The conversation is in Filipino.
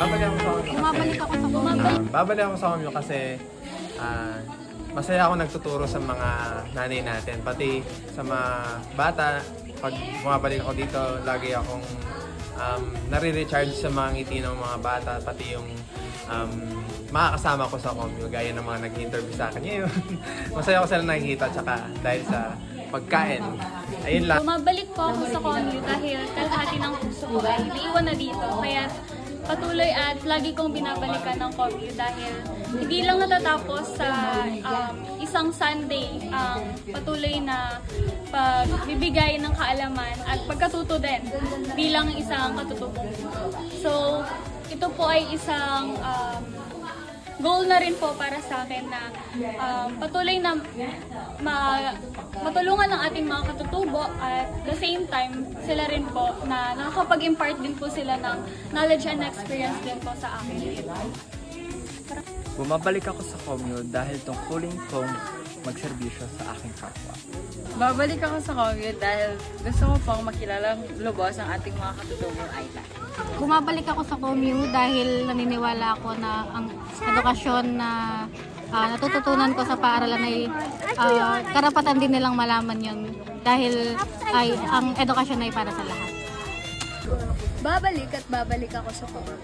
Babalik ako sa Komyo. Bumabalik ako sa Komyo. Ah, babalik ako sa Komyo kasi ah, masaya ako nagtuturo sa mga nanay natin. Pati sa mga bata, pag bumabalik ako dito, lagi akong um, nare-recharge sa mga ngiti ng mga bata. Pati yung um, makakasama ko sa Komyo, gaya ng mga nag-interview sa akin ngayon. masaya ako sila nakikita, tsaka dahil sa pagkain. Ayun lang. Bumabalik po ako sa Conyo dahil kalahati ng puso ko ay naiwan na dito. Kaya patuloy at lagi kong binabalikan ng Conyo dahil hindi lang natatapos sa um, isang Sunday ang patuloy na pagbibigay ng kaalaman at pagkatuto din bilang isang katutubong. So, ito po ay isang um, goal na rin po para sa akin na um, patuloy na ma- matulungan ng ating mga katutubo at the same time sila rin po na nakakapag-impart din po sila ng knowledge and experience din po sa akin. Bumabalik ako sa Komyo dahil tungkulin kong magserbisyo sa aking kapwa. Babalik ako sa Kogyo dahil gusto ko pong makilala lubos ang ating mga katutubong Ayla. Bumabalik ako sa Komyo dahil naniniwala ako na ang edukasyon na ah, natututunan ko sa paaralan ay ah, karapatan din nilang malaman yon dahil ay ang edukasyon ay para sa lahat. Babalik at babalik ako sa Congo.